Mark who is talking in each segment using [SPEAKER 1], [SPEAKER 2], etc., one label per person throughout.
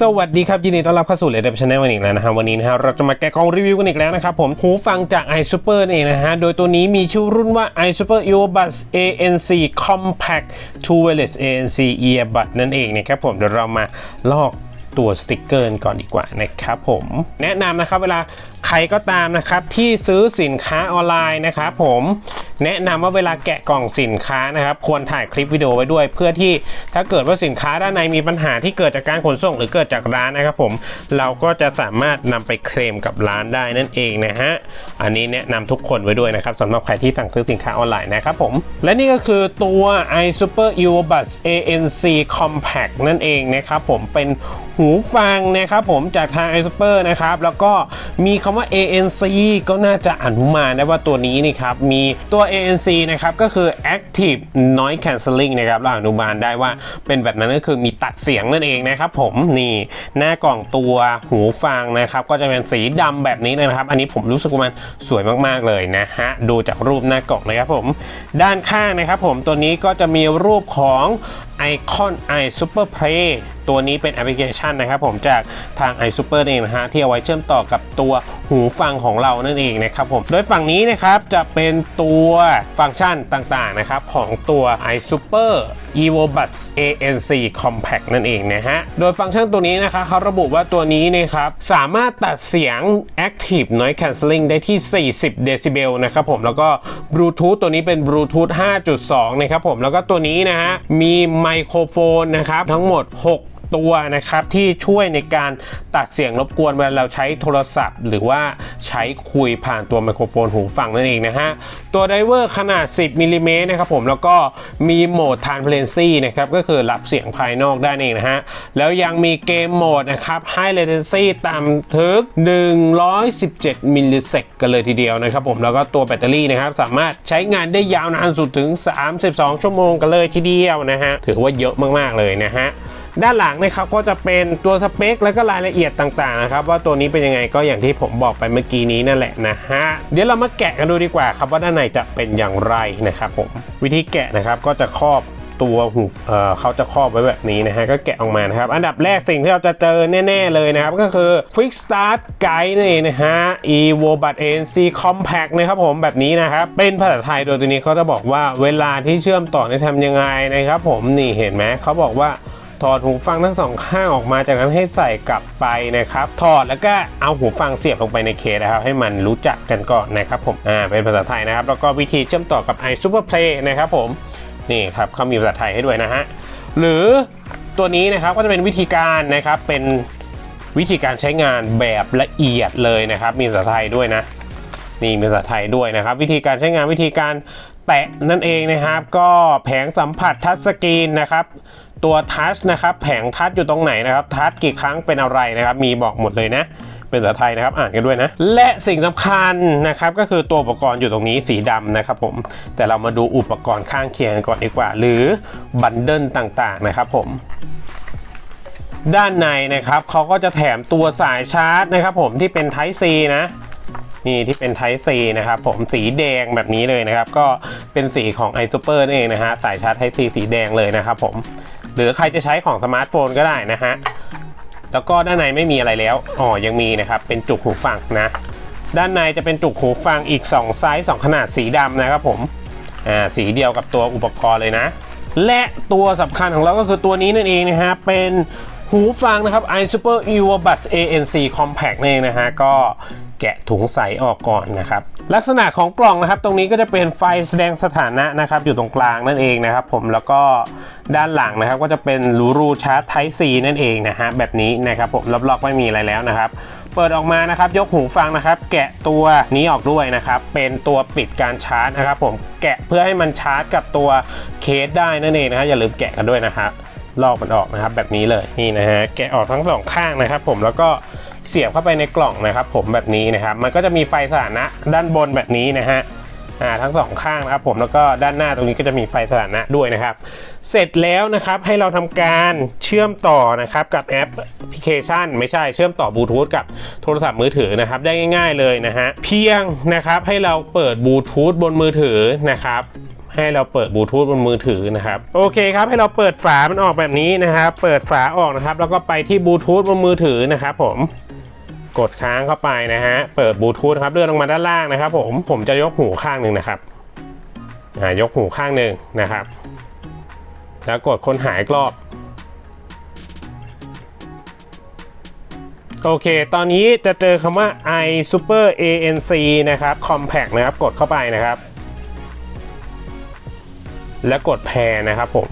[SPEAKER 1] สวัสดีครับ ยินดีต้อนรับเข้าสู่เลดเดชแนลวันอีกแล้วนะฮะวันนี้นะฮะเราจะมาแกะกล่องรีวิวกันอีกแล้วนะครับผมหูฟังจาก iSuper นั่นเองนะฮะ โดยตัวนี้มีชื่อรุ่นว่า iSuper Earbuds ANC Compact Two Wireless ANC Earbud นั่นเองนะครับผมเดี๋ยวเรามาลอกตัวสติกเกอร์ก่อนดีกว่านะครับผมแนะนำนะครับเวลา ใครก็ตามนะครับที่ซื้อสินค้าออนไลน์นะครับผมแนะนำว่าเวลาแกะกล่องสินค้านะครับควรถ่ายคลิปวิดีโอไว้ด้วย เพื่อที่ถ้าเกิดว่าสินค้าด้านในมีปัญหาที่เกิดจากการขนส่งหรือเกิดจากร้านนะครับผมเราก็จะสามารถนำไปเคลมกับร้านได้นั่นเองนะฮะอันนี้แนะนำทุกคนไว้ด้วยนะครับสำหรับใครที่สั่งซื้อสินค้าออนไลน์นะครับผมและนี่ก็คือตัว iSuper Earbuds ANC Compact นั่นเองนะครับผมเป็นหูฟังนะครับผมจากทาง iSuper นะครับแล้วก็มีคำว่า ANC ก็น่าจะอนุมานได้ว่าตัวนี้นี่ครับมีตัว ANC นะครับก็คือ Active Noise Cancelling นะครับเราอนุมานได้ว่าเป็นแบบนั้นก็คือมีตัดเสียงนั่นเองนะครับผมนี่หน้ากล่องตัวหูฟังนะครับก็จะเป็นสีดำแบบนี้นะครับ อันนี้ผมรู้สึกว่ามันสวยมากๆเลยนะฮะดูจากรูปหน้ากล่องนะครับผมด้านข้างนะครับผมตัวนี้ก็จะมีรูปของ Icon i Super Play ตัวนี้เป็นแอปพลิเคชันนะครับผมจากทาง iSuper เองนะฮะที่เอาไว้เชื่อมต่อกับตัวหูฟังของเรานั่นเองนะครับผมโดยฝั่งนี้นะครับจะเป็นตัวฟังก์ชันต่างๆนะครับของตัว iSuper EvoBuds ANC Compact นั่นเองนะฮะโดยฟังก์ชันตัวนี้นะคะเขาระบุว่าตัวนี้นะครับสามารถตัดเสียง Active Noise Cancelling ได้ที่ 40 เดซิเบลนะครับผมแล้วก็บลูทูธตัวนี้เป็นบลูทูธ5.2 นะครับผมแล้วก็ตัวนี้นะฮะมีไมไมโครโฟนนะครับ ทั้งหมด 6 ตัวนะครับที่ช่วยในการตัดเสียงรบกวนเวลาเราใช้โทรศัพท์ หรือว่าใช้คุยผ่านตัวไมโครโฟนหูฟังนั่นเองนะฮะตัวไดเวอร์ขนาด 10มิลลิเมตรนะครับผมแล้วก็มีโหมด Transparency นะครับก็คือรับเสียงภายนอกได้เองนะฮะแล้วยังมีเกมโหมดนะครับ High Latency ต่ำถึง117 มิลลิเซกกันเลยทีเดียวนะครับผมแล้วก็ตัวแบตเตอรี่นะครับสามารถใช้งานได้ยาวนานสุดถึง 32 ชั่วโมงกันเลยทีเดียวนะฮะถือว่าเยอะมาก ๆ เลยนะฮะ ด้านหลังนะครับก็จะเป็นตัวสเปค แล้วก็รายละเอียดต่างๆนะครับว่าตัวนี้เป็นยังไงก็อย่างที่ผมบอกไปเมื่อกี้นี้นั่นแหละนะฮะเดี๋ยวเรามาแกะกันดูดีกว่าครับว่าด้านในจะเป็นอย่างไรนะครับผมวิธีแกะนะครับก็จะครอบตัวหูเขาจะครอบไว้แบบนี้นะฮะก็แกะออกมานะครับ อันดับแรกสิ่งที่เราจะเจอแน่ ๆ เลยนะครับ ก็คือ Quick Start Guide นั่นเองนะฮะ Evo b u d ANC Compact นะครับผมแบบนี้นะครับ เป็นภาษาไทยโดยตัวนี้เขาจะบอกว่าเวลาที่เชื่อมต่อเนี่ทำยังไงนะครับผมนี่เห็นไหมเขาบอกว่า ถอดหูฟังทั้งสองข้างออกมาจากนั้นให้ใส่กลับไปนะครับ ถอดแล้วก็เอาหูฟังเสียบลงไปในเคสนะครับ ให้มันรู้จักกันก่อนนะครับผมอ่าเป็นภาษาไทยนะครับ แล้วก็วิธีเชื่อมต่อกับ iSuper Play นะครับผมนี่ครับเขามีภาษาไทยให้ด้วยนะฮะหรือตัวนี้นะครับก็จะเป็นวิธีการนะครับเป็นวิธีการใช้งานแบบละเอียดเลยนะครับ มีภาษาไทยด้วยนะนี่มีภาษาไทยด้วยนะครับ วิธีการใช้งานวิธีการ แตะนั่นเองนะครับ ก็แผงสัมผัสทัชสกรีนนะครับ ตัวทัชนะครับ แผงทัชอยู่ตรงไหนนะครับ ทัชกี่ครั้งเป็นอะไรนะครับ มีบอกหมดเลยนะเป็นภาษาไทยนะครับอ่านกันด้วยนะ และสิ่งสำคัญนะครับก็คือตัวอุปกรณ์อยู่ตรงนี้สีดำนะครับผมแต่เรามาดูอุปกรณ์ข้างเคียงกันก่อนดีกว่า หรือบันเดิลต่างๆนะครับผม ด้านในนะครับเขาก็จะแถมตัวสายชาร์จนะครับผมที่เป็น Type C นะ นี่ที่เป็น Type C นะครับผมสีแดงแบบนี้เลยนะครับ ก็เป็นสีของ iSuper นั่นเองนะฮะสายชาร์จ Type C สีแดงเลยนะครับผมหรือใครจะใช้ของสมาร์ทโฟนก็ได้นะฮะแล้วก็ด้านในไม่มีอะไรแล้วอ๋อยังมีนะครับเป็นจุกหูฟังนะด้านในจะเป็นจุกหูฟังอีก 2 ไซส์ 2 ขนาดสีดำนะครับผมอ่าสีเดียวกับตัวอุปกรณ์เลยนะ และตัวสำคัญของเราก็คือตัวนี้นั่นเองนะฮะเป็น หูฟังนะครับ iSuper Earbuds ANC Compact นี่นเองนะฮะ ก็แกะถุงใสออกก่อนนะครับ ลักษณะของกล่องนะครับ ตรงนี้ก็จะเป็นไฟแสดงสถานะนะครับ อยู่ตรงกลางนั่นเองนะครับ ผมแล้วก็ด้านหลังนะครับ ก็จะเป็นรูรูชาร์จ Type C นั่นเองนะฮะ แบบนี้นะครับผมรอบๆไม่มีอะไรแล้วนะครับเปิดออกมานะครับยกหูฟังนะครับ แกะตัวนี้ออกด้วยนะครับ เป็นตัวปิดการชาร์จนะครับ ผมแกะเพื่อให้มันชาร์จกับตัวเคสได้นั่นเองนะฮะอย่าลืมแกะกันด้วยนะครับ ลอกมันออกนะครับ แบบนี้เลยนี่นะฮะแกะออกทั้งสองข้างนะครับ ผมแล้วก็เสียบเข้าไปในกล่องนะครับผมแบบนี้นะครับ มันก็จะมีไฟสถานะด้านบนแบบนี้นะฮะอ่าทั้งสองข้างนะครับผมแล้วก็ด้านหน้าตรงนี้ก็จะมีไฟสถานะด้วยนะครับ เสร็จแล้วนะครับให้เราทำการเชื่อมต่อนะครับกับแอปพลิเคชัน ไม่ใช่เชื่อมต่อบลูทูธกับโทรศัพท์มือถือนะครับได้ง่าย ๆเลยนะฮะเพียงนะครับให้เราเปิดบลูทูธบนมือถือนะครับ ให้เราเปิดบลูทูธบนมือถือนะครับโอเคครับให้เราเปิดฝามันออกแบบนี้นะครับเปิดฝาออกนะครับแล้วก็ไปที่บลูทูธบนมือถือนะครับผมกดค้างเข้าไปนะฮะเปิดบลูทูธครับเลื่อนลงมาด้านล่างนะครับผมผมจะยกหูข้างหนึ่งนะครับอ่ายกหูข้างหนึ่งนะครับ แล้วกดค้นหาอีกรอบโอเค ตอนนี้จะเจอคำว่า i super ANC นะครับ compact นะครับ กดเข้าไปนะครับ และกดแพรนะครับผม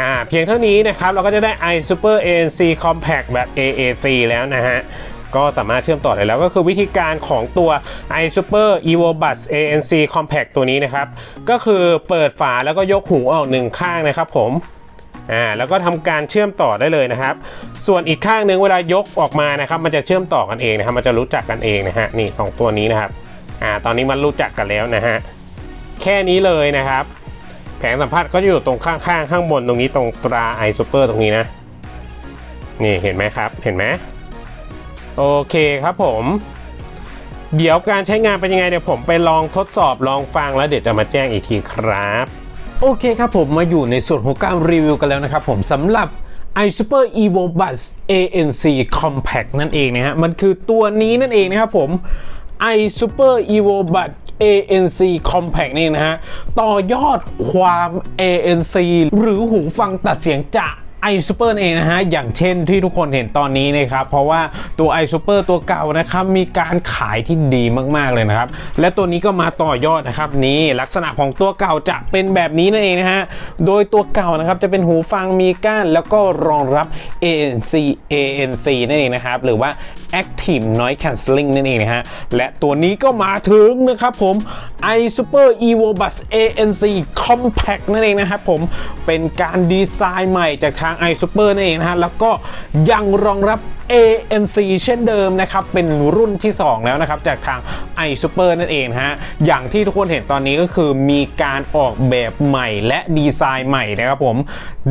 [SPEAKER 1] อ่าเพียงเท่านี้นะครับ เราก็จะได้ i super ANC compact แบบ AAC แล้วนะฮะ ก็สามารถเชื่อมต่อได้แล้วก็คือวิธีการของตัว i super evo bus ANC compact ตัวนี้นะครับ ก็คือเปิดฝาแล้วก็ยกหูออกหนึ่งข้างนะครับผมอ่าแล้วก็ทำการเชื่อมต่อได้เลยนะครับ ส่วนอีกข้างหนึงเวลายกออกมานะครับ มันจะเชื่อมต่อกันเองนะครับ มันจะรู้จักกันเองนะฮะนี่สองตัวนี้นะครับอ่าตอนนี้มันรู้จักกันแล้วนะฮะ แค่นี้เลยนะครับ แผงสัมผัสก็จะอยู่ตรงข้างๆข้างบนตรงนี้ตรงตราไอซูเปอร์ตรงนี้นะ นี่เห็นไหมครับ เห็นไหมโอเคครับผม เดี๋ยวการใช้งานเป็นยังไงเดี๋ยวผมไปลองทดสอบลองฟังแล้วเดี๋ยวจะมาแจ้งอีกทีครับ โอเคครับผมมาอยู่ในส่วนของการรีวิวกันแล้วนะครับผมสำหรับ i Super Evo Bus ANC Compact นั่นเองนะฮะ มันคือตัวนี้นั่นเองนะครับผม i Super Evo Bus ANC Compact นี่นะฮะ ต่อยอดความ ANC หรือหูฟังตัดเสียงจาก i Super เองนะฮะ อย่างเช่นที่ทุกคนเห็นตอนนี้นะครับ เพราะว่าตัว i Super ตัวเก่านะครับ มีการขายที่ดีมากๆเลยนะครับ และตัวนี้ก็มาต่อยอดนะครับ นี่ลักษณะของตัวเก่าจะเป็นแบบนี้นั่นเองนะฮะ โดยตัวเก่านะครับจะเป็นหูฟังมีก้านแล้วก็รองรับ ANC ANC นั่นเองนะครับ หรือว่า Active Noise Cancelling นั่นเองนะฮะ และตัวนี้ก็มาถึงนะครับผม i Super Evo Bus ANC Compact นั่นเองนะครับผมเป็นการดีไซน์ใหม่จากทาง i Super นั่นเองนะฮะแล้วก็ยังรองรับ ANC เช่นเดิมนะครับ เป็นรุ่นที่ 2 แล้วนะครับ จากทาง i Super นั่นเองฮะอย่างที่ทุกคนเห็นตอนนี้ก็คือมีการออกแบบใหม่และดีไซน์ใหม่นะครับผม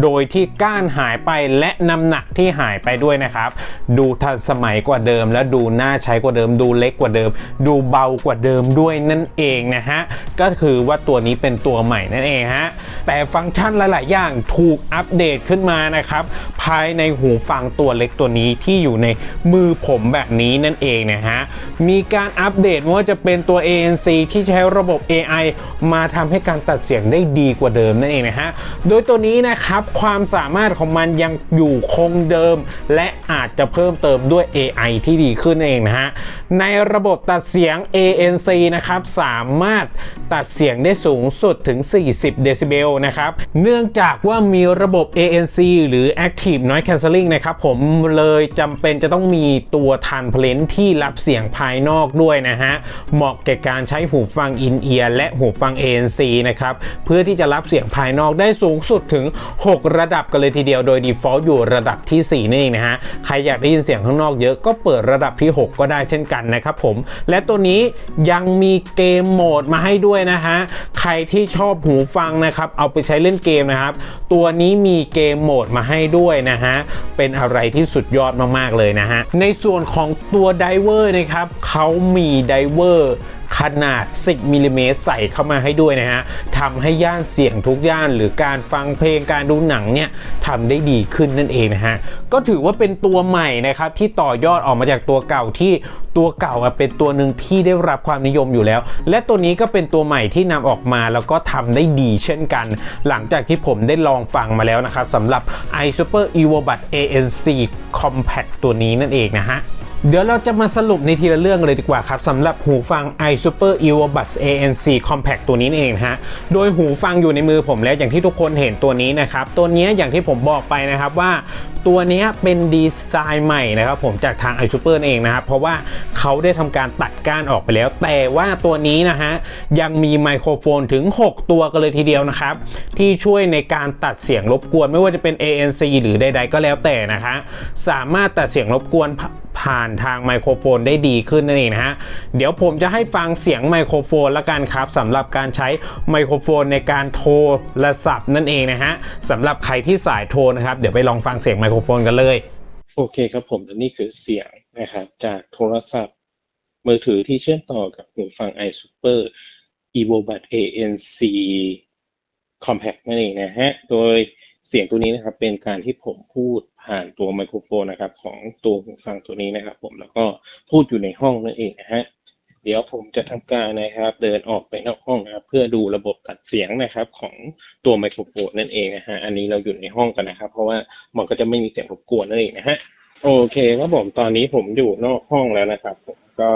[SPEAKER 1] โดยที่ก้านหายไปและน้ำหนักที่หายไปด้วยนะครับ ดูทันสมัยกว่าเดิม และดูน่าใช้กว่าเดิม ดูเล็กกว่าเดิม ดูเบากว่าเดิมด้วยนั่นเองนะฮะก็คือว่าตัวนี้เป็นตัวใหม่นั่นเองฮะแต่ฟังก์ชันหลาย ๆ อย่างถูกอัปเดตขึ้นมานะครับภายในหูฟังตัวเล็กตัวนี้ที่อยู่ในมือผมแบบนี้นั่นเองนะฮะมีการอัปเดตว่าจะเป็นตัว ANC ที่ใช้ระบบ AI มาทำให้การตัดเสียงได้ดีกว่าเดิมนั่นเองนะฮะโดยตัวนี้นะครับความสามารถของมันยังอยู่คงเดิม และอาจจะเพิ่มเติมด้วย AI ที่ดีขึ้นเองนะฮะในระบบตัดเสียง ANC นะครับสามารถตัดเสียงได้สูงสุดถึง 40 เดซิเบลนะครับเนื่องจากว่ามีระบบ ANC หรือ Active Noise Cancelling นะครับผมเลยจำเป็นจะต้องมีตัวทันเพลนที่รับเสียงภายนอกด้วยนะฮะ เหมาะแก่การใช้หูฟังอินเอียร์และหูฟัง ANC นะครับ เพื่อที่จะรับเสียงภายนอกได้สูงสุดถึง 6 ระดับกันเลยทีเดียวโดย default อยู่ระดับที่ 4 นี่เองนะฮะ ใครอยากได้ยินเสียงข้างนอกเยอะก็เปิดระดับที่ 6 ก็ได้เช่นกันนะครับผม และตัวนี้ยังมีเกมโหมดมาให้ด้วยนะฮะ ใครที่ชอบหูฟังนะครับ เอาไปใช้เล่นเกมนะครับ ตัวนี้มีเกมโหมดมาให้ด้วยนะฮะ เป็นอะไรที่สุดยอดมาก ๆ เลยนะฮะ ในส่วนของตัวไดเวอร์นะครับเขามีไดเวอร์ขนาด 10มิลลิเมตรใส่เข้ามาให้ด้วยนะฮะทำให้ย่านเสียงทุกย่านหรือการฟังเพลงการดูหนังเนี่ยทำได้ดีขึ้นนั่นเองนะฮะก็ถือว่าเป็นตัวใหม่นะครับที่ต่อยอดออกมาจากตัวเก่าที่ตัวเก่าเป็นตัวหนึ่งที่ได้รับความนิยมอยู่แล้ว และตัวนี้ก็เป็นตัวใหม่ที่นำออกมาแล้วก็ทำได้ดีเช่นกัน หลังจากที่ผมได้ลองฟังมาแล้วนะครับสำหรับ i Super Evo Bud ANC Compact ตัวนี้นั่นเองนะฮะ เดี๋ยวเราจะมาสรุปในทีละเรื่องเลยดีกว่าครับสำหรับหูฟัง i Super Earbuds ANC Compact ตัวนี้เองฮะ โดยหูฟังอยู่ในมือผมแล้วอย่างที่ทุกคนเห็นตัวนี้นะครับ ตัวนี้อย่างที่ผมบอกไปนะครับว่าตัวนี้เป็นดีไซน์ใหม่นะครับผมจากทาง i Super เองนะครับ เพราะว่าเขาได้ทำการตัดก้านออกไปแล้ว แต่ว่าตัวนี้นะฮะยังมีไมโครโฟนถึง 6 ตัวกันเลยทีเดียวนะครับ ที่ช่วยในการตัดเสียงรบกวน ไม่ว่าจะเป็น ANC หรือใดๆก็แล้วแต่นะฮะสามารถตัดเสียงรบกวน ผ่านทางไมโครโฟนได้ดีขึ้นนั่นเองนะฮะ เดี๋ยวผมจะให้ฟังเสียงไมโครโฟนละกันครับสำหรับการใช้ไมโครโฟนในการโทรศัพท์นั่นเองนะฮะสำหรับใครที่สายโทรนะครับ เดี๋ยวไปลองฟังเสียงไมโครโฟนกันเลย โอเคครับผมและนี่คือเสียงนะครับจากโทรศัพท์ มือถือที่เชื่อมต่อกับหูฟัง iSuper
[SPEAKER 2] evo bud ANC compact นั่นเองนะฮะ โดยเสียงตัวนี้นะครับเป็นการที่ผมพูด ผ่านตัวไมโครโฟนนะครับ ของตัวหูฟังตัวนี้นะครับ ผมแล้วก็พูดอยู่ในห้องนั่นเองนะฮะเดี๋ยวผมจะทำการนะครับ เดินออกไปนอกห้องนะครับ เพื่อดูระบบตัดเสียงนะครับ ของตัวไมโครโฟนนั่นเองนะฮะอันนี้เราอยู่ในห้องกันนะครับ เพราะว่ามันก็จะไม่มีเสียงรบกวนนั่นเองนะฮะโอเคครับผมตอนนี้ผมอยู่นอกห้องแล้วนะครับผมก็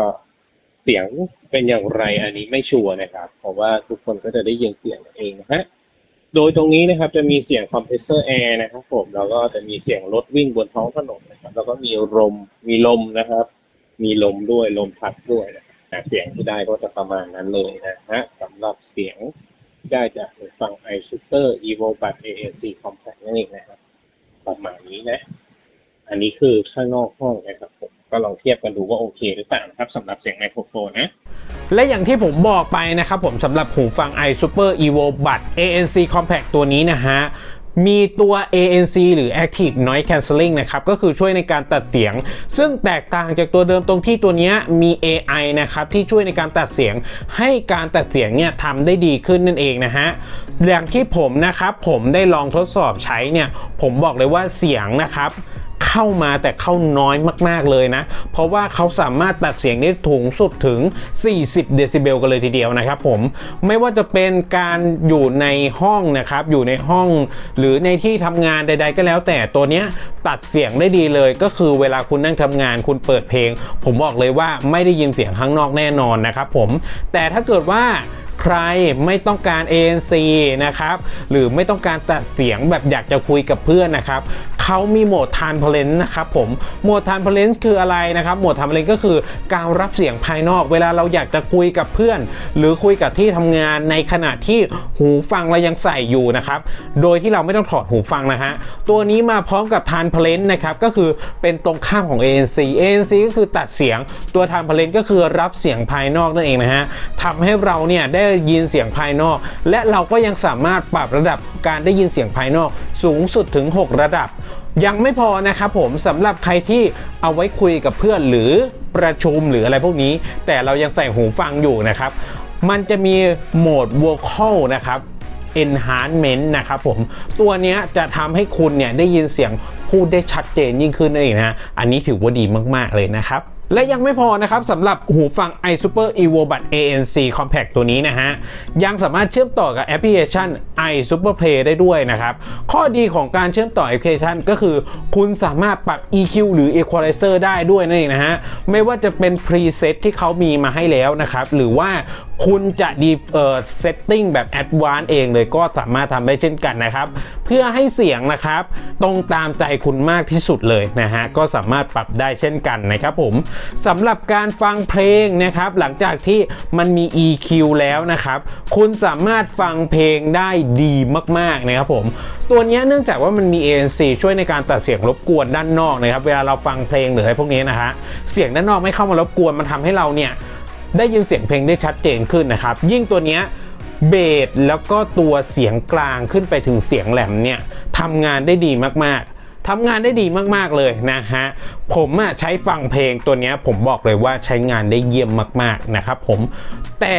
[SPEAKER 2] เสียงเป็นอย่างไรอันนี้ไม่ชัวร์นะครับ เพราะว่าทุกคนก็จะได้ยินเสียงเองนะฮะ โดยตรงนี้นะครับจะมีเสียงคอมเพรสเซอร์แอร์นะครับผมแล้วก็จะมีเสียงรถวิ่งบนท้องถนนนะครับ แล้วก็มีลมมีลมนะครับ มีลมด้วยลมพัดด้วยนะเสียงที่ได้ก็จะประมาณนั้นเลยนะฮะสำหรับเสียงได้จากฟัง i Super Evo Bud ANC Compact นั่นเองนะครับ ประมาณนี้นะ อันนี้คือข้างนอกห้องนะครับผมก็ลองเทียบกันดูว่าโอเคหรือเปล่านะครับสำหรับเสียงไมโครโฟนนะ
[SPEAKER 1] และอย่างที่ผมบอกไปนะครับผมสำหรับหูฟัง i Super Evo Bud ANC Compact ตัวนี้นะฮะมีตัว ANC หรือ Active Noise Cancelling นะครับ ก็คือช่วยในการตัดเสียง ซึ่งแตกต่างจากตัวเดิมตรงที่ตัวนี้มี AI นะครับ ที่ช่วยในการตัดเสียง ให้การตัดเสียงเนี่ยทำได้ดีขึ้นนั่นเองนะฮะ อย่างที่ผมนะครับ ผมได้ลองทดสอบใช้เนี่ย ผมบอกเลยว่าเสียงนะครับ เข้ามาแต่เข้าน้อยมากๆเลยนะ เพราะว่าเขาสามารถตัดเสียงได้ถุงสุดถึง 40 เดซิเบลกันเลยทีเดียวนะครับผมไม่ว่าจะเป็นการอยู่ในห้องนะครับ อยู่ในห้อง หรือในที่ทำงานใด ๆ ก็แล้ว แต่ตัวเนี้ยตัดเสียงได้ดีเลย ก็คือเวลาคุณนั่งทำงานคุณเปิดเพลง ผมบอกเลยว่าไม่ได้ยินเสียงข้างนอกแน่นอนนะครับผมแต่ถ้าเกิดว่า ใครไม่ต้องการ ANC นะครับ หรือไม่ต้องการตัดเสียงแบบอยากจะคุยกับเพื่อนนะครับเขามีโหมดทานเพลนนะครับผมโหมดทานเพลนคืออะไรนะครับโหมดทานเพลนก็คือการรับเสียงภายนอก เวลาเราอยากจะคุยกับเพื่อน หรือคุยกับที่ทำงานในขณะที่หูฟังเรายังใส่อยู่นะครับโดยที่เราไม่ต้องถอดหูฟังนะฮะตัวนี้มาพร้อมกับทานเพลนนะครับก็คือเป็นตรงข้ามของ ANC ANC ก็คือตัดเสียงตัวทานเพลนก็คือรับเสียงภายนอกนั่นเองนะฮะทำให้เราเนี่ยได้ยินเสียงภายนอก และเราก็ยังสามารถปรับระดับการได้ยินเสียงภายนอกสูงสุดถึง 6 ระดับ ยังไม่พอนะครับผมสำหรับใครที่เอาไว้คุยกับเพื่อนหรือประชุมหรืออะไรพวกนี้ แต่เรายังใส่หูฟังอยู่นะครับ มันจะมีโหมด vocal นะครับ enhancement นะครับผม ตัวนี้จะทำให้คุณเนี่ยได้ยินเสียงพูดได้ชัดเจนยิ่งขึ้นนั่นเองนะ อันนี้ถือว่าดีมาก ๆ เลยนะครับ และยังไม่พอนะครับสำหรับหูฟัง i Super EvoBud ANC Compact ตัวนี้นะฮะ ยังสามารถเชื่อมต่อกับแอปพลิเคชัน i Super Play ได้ด้วยนะครับ ข้อดีของการเชื่อมต่อแอปพลิเคชันก็คือ คุณสามารถปรับ EQ หรือ Equalizer ได้ด้วยนั่นเองนะฮะ ไม่ว่าจะเป็น preset ที่เขามีมาให้แล้วนะครับ หรือว่าคุณจะดีเอ่อ setting แบบ advanced เองเลยก็สามารถทำได้เช่นกันนะครับ เพื่อให้เสียงนะครับ ตรงตามใจคุณมากที่สุดเลยนะฮะก็สามารถปรับได้เช่นกันนะครับผมสำหรับการฟังเพลงนะครับหลังจากที่มันมี EQ แล้วนะครับคุณสามารถฟังเพลงได้ดีมากๆนะครับผมตัวนี้เนื่องจากว่ามันมี ANC ช่วยในการตัดเสียงรบกวนด้านนอกนะครับเวลาเราฟังเพลงหรืออะไรพวกนี้นะฮะเสียงด้านนอกไม่เข้ามารบกวนมันทำให้เราเนี่ยได้ยินเสียงเพลงได้ชัดเจนขึ้นนะครับ ยิ่งตัวนี้เบสแล้วก็ตัวเสียงกลางขึ้นไปถึงเสียงแหลมเนี่ยทำงานได้ดีมากๆ ทำงานได้ดีมากๆเลยนะฮะผมอะใช้ฟังเพลงตัวนี้ผมบอกเลยว่าใช้งานได้เยี่ยมมากๆนะครับผมแต่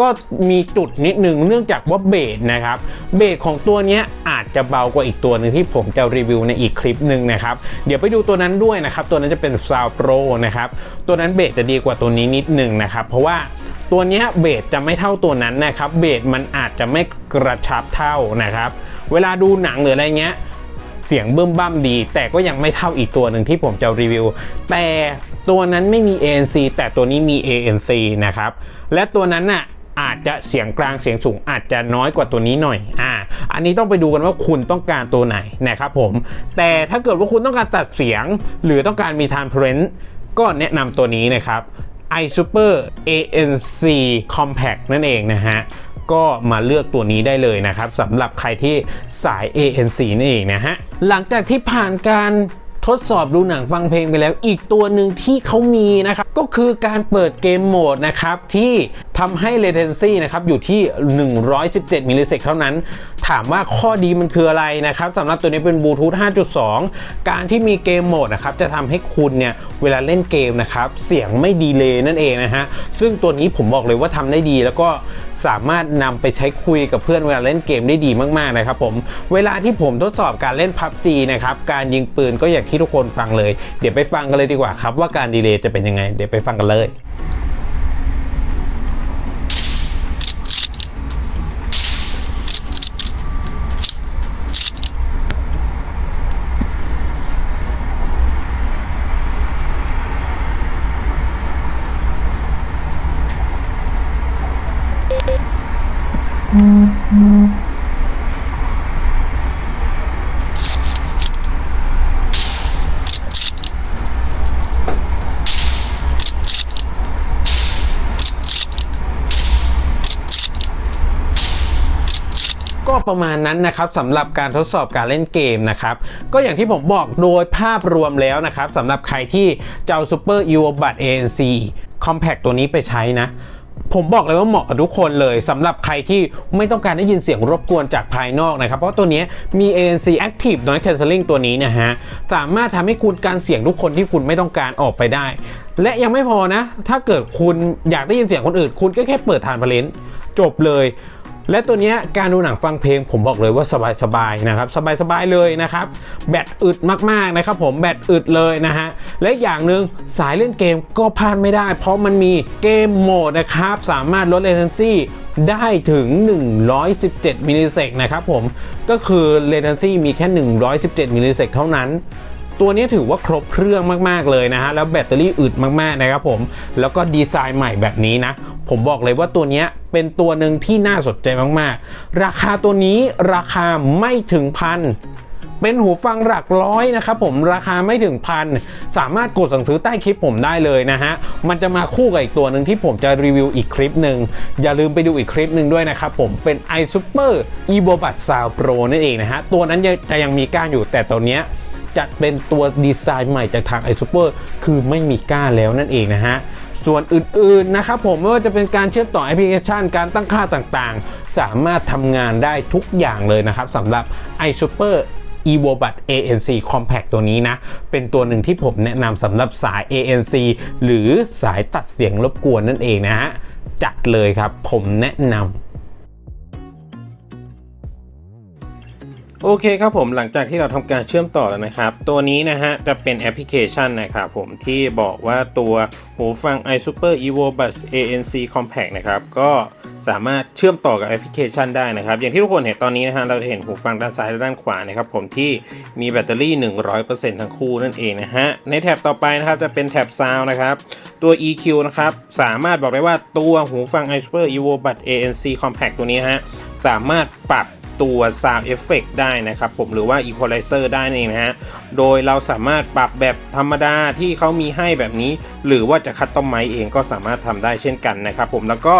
[SPEAKER 1] ก็มีจุดนิดนึงเนื่องจากว่าเบสนะครับเบสของตัวนี้อาจจะเบากว่าอีกตัวหนึ่งที่ผมจะรีวิวในอีกคลิปหนึ่งนะครับเดี๋ยวไปดูตัวนั้นด้วยนะครับตัวนั้นจะเป็น Sound Pro นะครับตัวนั้นเบสจะดีกว่าตัวนี้นิดนึงนะครับเพราะว่าตัวนี้เบสจะไม่เท่าตัวนั้นนะครับเบสมันอาจจะไม่กระชับเท่านะครับเวลาดูหนังหรืออะไรเงี้ย เสียงเบิ่มบ้ามดี แต่ก็ยังไม่เท่าอีกตัวหนึ่งที่ผมจะรีวิว แต่ตัวนั้นไม่มี ANC แต่ตัวนี้มี ANC นะครับ และตัวนั้นน่ะอาจจะเสียงกลางเสียงสูงอาจจะน้อยกว่าตัวนี้หน่อย อ่า อันนี้ต้องไปดูกันว่าคุณต้องการตัวไหนนะครับผม แต่ถ้าเกิดว่าคุณต้องการตัดเสียง หรือต้องการมี transparent ก็แนะนำตัวนี้นะครับ i Super ANC Compact นั่นเองนะฮะ ก็มาเลือกตัวนี้ได้เลยนะครับสำหรับใครที่สาย ANC นั่นเองนะฮะหลังจากที่ผ่านการทดสอบดูหนังฟังเพลงไปแล้ว อีกตัวหนึ่งที่เขามีนะครับ ก็คือการเปิดเกมโหมดนะครับ ที่ ทำให้ latency นะครับอยู่ที่ 117มิลลิเซกเท่านั้น ถามว่าข้อดีมันคืออะไรนะครับสำหรับตัวนี้เป็นบลูทูธ5.2 การที่มีเกมโหมดนะครับจะทำให้คุณเนี่ยเวลาเล่นเกมนะครับเสียงไม่ดีเลยนั่นเองนะฮะซึ่งตัวนี้ผมบอกเลยว่าทำได้ดีแล้วก็สามารถนำไปใช้คุยกับเพื่อนเวลาเล่นเกมได้ดีมากๆนะครับผมเวลาที่ผมทดสอบการเล่น PUBG นะครับการยิงปืนก็อย่างที่ทุกคนฟังเลย เดี๋ยวไปฟังกันเลยดีกว่าครับว่าการดีเลย์จะเป็นยังไง เดี๋ยวไปฟังกันเลย ก็ประมาณนั้นนะครับสำหรับการทดสอบการเล่นเกมนะครับ ก็อย่างที่ผมบอกโดยภาพรวมแล้วนะครับสำหรับใครที่จะเอา Super e v o b u d ANC Compact ตัวนี้ไปใช้นะ ผมบอกเลยว่าเหมาะกับทุกคนเลยสำหรับใครที่ไม่ต้องการได้ยินเสียงรบกวนจากภายนอกนะครับ เพราะตัวนี้มี ANC Active Noise Cancelling ตัวนี้นะฮะ สามารถทำให้คุณการเสียงทุกคนที่คุณไม่ต้องการออกไปได้ และยังไม่พอนะ ถ้าเกิดคุณอยากได้ยินเสียงคนอื่น คุณก็แค่เปิดฐานพลเลนจบเลย และตัวนี้การดูหนังฟังเพลงผมบอกเลยว่าสบายๆนะครับสบายๆเลยนะครับแบตอึดมากๆนะครับผมแบตอึดเลยนะฮะและอีกอย่างหนึ่งสายเล่นเกมก็พลาดไม่ได้ เพราะมันมีเกมโหมดนะครับสามารถลด latency ได้ถึง 117มิลลิเซกนะครับผมก็คือ latency มีแค่ 117มิลลิเซกเท่านั้น ตัวนี้ถือว่าครบเครื่องมาก ๆ เลยนะฮะ แล้วแบตเตอรี่อึดมาก ๆ นะครับผม แล้วก็ดีไซน์ใหม่แบบนี้นะ ผมบอกเลยว่าตัวนี้เป็นตัวหนึ่งที่น่าสนใจมาก ๆ ราคาตัวนี้ราคาไม่ถึงพันเป็นหูฟังหลักร้อยนะครับผมราคาไม่ถึงพันสามารถกดสั่งซื้อใต้คลิปผมได้เลยนะฮะ มันจะมาคู่กับอีกตัวหนึ่งที่ผมจะรีวิวอีกคลิปหนึ่ง อย่าลืมไปดูอีกคลิปหนึ่งด้วยนะครับผมเป็น iSuper EvoBuds Sound Pro นั่นเองนะฮะ ตัวนั้นจะยังมีก้านอยู่แต่ตัวเนี้ย จะเป็นตัวดีไซน์ใหม่จากทาง iSuper คือไม่มีก้าแล้วนั่นเองนะฮะส่วนอื่นๆนะครับผมไม่ว่าจะเป็นการเชื่อมต่อแอปพลิเคชันการตั้งค่าต่างๆ สามารถทำงานได้ทุกอย่างเลยนะครับสำหรับ iSuper EvoBuds ANC Compact ตัวนี้นะ เป็นตัวหนึ่งที่ผมแนะนำสำหรับสาย ANC หรือสายตัดเสียงรบกวนนั่นเองนะฮะ จัดเลยครับผมแนะนำ โอเคครับผมหลังจากที่เราทำการเชื่อมต่อแล้วนะครับ ตัวนี้นะฮะจะเป็นแอปพลิเคชันนะครับผมที่บอกว่าตัวหูฟัง iSuper Evo Buds ANC Compact นะครับก็สามารถเชื่อมต่อกับแอปพลิเคชันได้นะครับ อย่างที่ทุกคนเห็นตอนนี้นะฮะเราจะเห็นหูฟังด้านซ้ายและด้านขวานะครับผมที่มีแบตเตอรี่ 100%ทั้งคู่นั่นเองนะฮะในแท็บต่อไปนะครับจะเป็นแท็บ Sound นะครับตัว EQ นะครับสามารถบอกได้ว่าตัวหูฟัง iSuper Evo Buds ANC Compact ตัวนี้ฮะสามารถปรับ ตัว Sound Effect ได้นะครับผมหรือว่า Equalizer ได้นั่นเองนะฮะ โดยเราสามารถปรับแบบธรรมดาที่เขามีให้แบบนี้ หรือว่าจะคัดต้อมไม้เองก็สามารถทำได้เช่นกันนะครับผมแล้วก็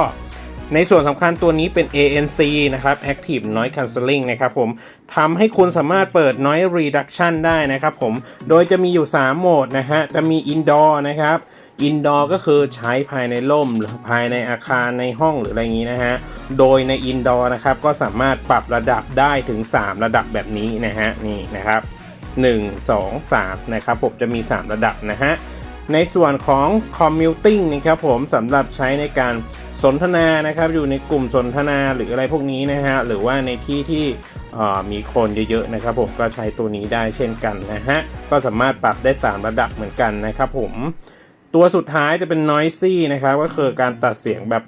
[SPEAKER 1] ในส่วนสำคัญตัวนี้เป็น ANC นะครับ Active Noise Cancelling นะครับผมทำให้คุณสามารถเปิด Noise Reduction ได้นะครับผม โดยจะมีอยู่ 3 โหมดนะฮะ จะมี Indoor นะครับ อินดอร์ก็คือใช้ภายในร่มหรือภายในอาคารในห้องหรืออะไรอย่างนี้นะฮะ โดยในอินดอร์นะครับก็สามารถปรับระดับได้ถึง 3 ระดับแบบนี้นะฮะนี่นะครับ 1 2 3 นะครับผมจะมี 3 ระดับนะฮะ ในส่วนของ Commuting นะครับผมสำหรับใช้ในการสนทนานะครับอยู่ในกลุ่มสนทนาหรืออะไรพวกนี้นะฮะหรือว่าในที่ที่มีคนเยอะๆนะครับ ผมก็ใช้ตัวนี้ได้เช่นกันนะฮะก็สามารถปรับได้ 3 ระดับเหมือนกันนะครับผม ตัวสุดท้ายจะเป็น noisy นะครับ ก็คือการตัดเสียงแบบ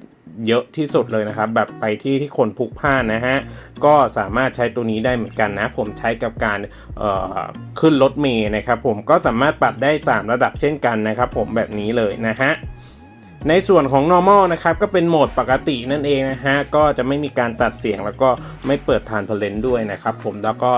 [SPEAKER 1] เยอะที่สุดเลยนะครับ แบบไปที่ที่คนพลุกพ่านนะฮะ ก็สามารถใช้ตัวนี้ได้เหมือนกันนะ ผมใช้กับการเอ่อขึ้นรถเมล์นะครับผมก็สามารถปรับได้ 3 ระดับเช่นกันนะครับผมแบบนี้เลยนะฮะในส่วนของ normal นะครับ ก็เป็นโหมดปกตินั่นเองนะฮะ ก็จะไม่มีการตัดเสียงแล้วก็ไม่เปิดทานพเลนด้วยนะครับผมแล้วก็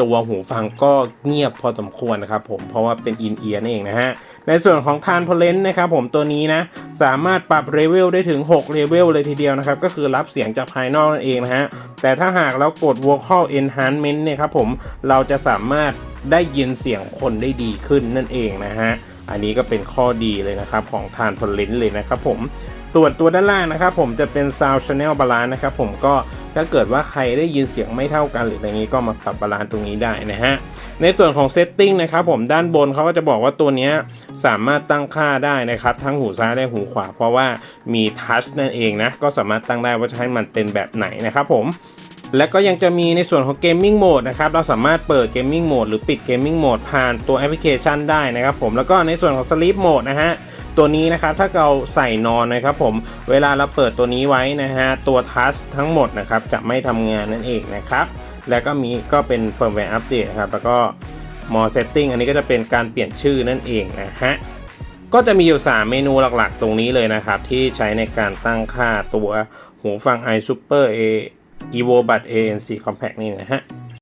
[SPEAKER 1] ตัวหูฟังก็เงียบพอสมควรนะครับผมเพราะว่าเป็นอินเอียร์นั่นเองนะฮะ ในส่วนของทานพเลนนะครับผมตัวนี้นะ สามารถปรับเลเวลได้ถึง 6 เลเวลเลยทีเดียวนะครับ ก็คือรับเสียงจากภายนอกนั่นเองนะฮะ แต่ถ้าหากเรากด vocal enhancement เนี่ยครับผมเราจะสามารถได้ยินเสียงคนได้ดีขึ้นนั่นเองนะฮะ อันนี้ก็เป็นข้อดีเลยนะครับของทานพลเลนเลยนะครับผม ส่วนตัวด้านล่างนะครับผมจะเป็น Sound Channel Balance นะครับผมก็ถ้าเกิดว่าใครได้ยินเสียงไม่เท่ากันหรืออะไรนี้ก็มาปรับบาลานซ์ตรงนี้ได้นะฮะในส่วนของ Setting นะครับผมด้านบนเขาก็จะบอกว่าตัวนี้สามารถตั้งค่าได้นะครับทั้งหูซ้ายและหูขวา เพราะว่ามีทัชนั่นเองนะก็สามารถตั้งได้ว่าจะให้มันเป็นแบบไหนนะครับผมและก็ยังจะมีในส่วนของ Gaming Mode นะครับ เราสามารถเปิด Gaming Mode หรือปิด Gaming Mode ผ่านตัวแอปพลิเคชันได้นะครับผม แล้วก็ในส่วนของ Sleep Mode นะฮะ ตัวนี้นะครับถ้าเราใส่นอนนะครับผมเวลาเราเปิดตัวนี้ไว้นะฮะตัวทัชทั้งหมดนะครับจะไม่ทำงานนั่นเองนะครับแล้วก็มีก็เป็น Firmware Update นะครับแล้วก็ More Setting อันนี้ก็จะเป็นการเปลี่ยนชื่อนั่นเองนะฮะก็จะมีอยู่ 3 เมนูหลักๆ ตรงนี้เลยนะครับ ที่ใช้ในการตั้งค่าตัวหูฟัง iSuper A Evo Buds ANC Compact นี่นะฮะ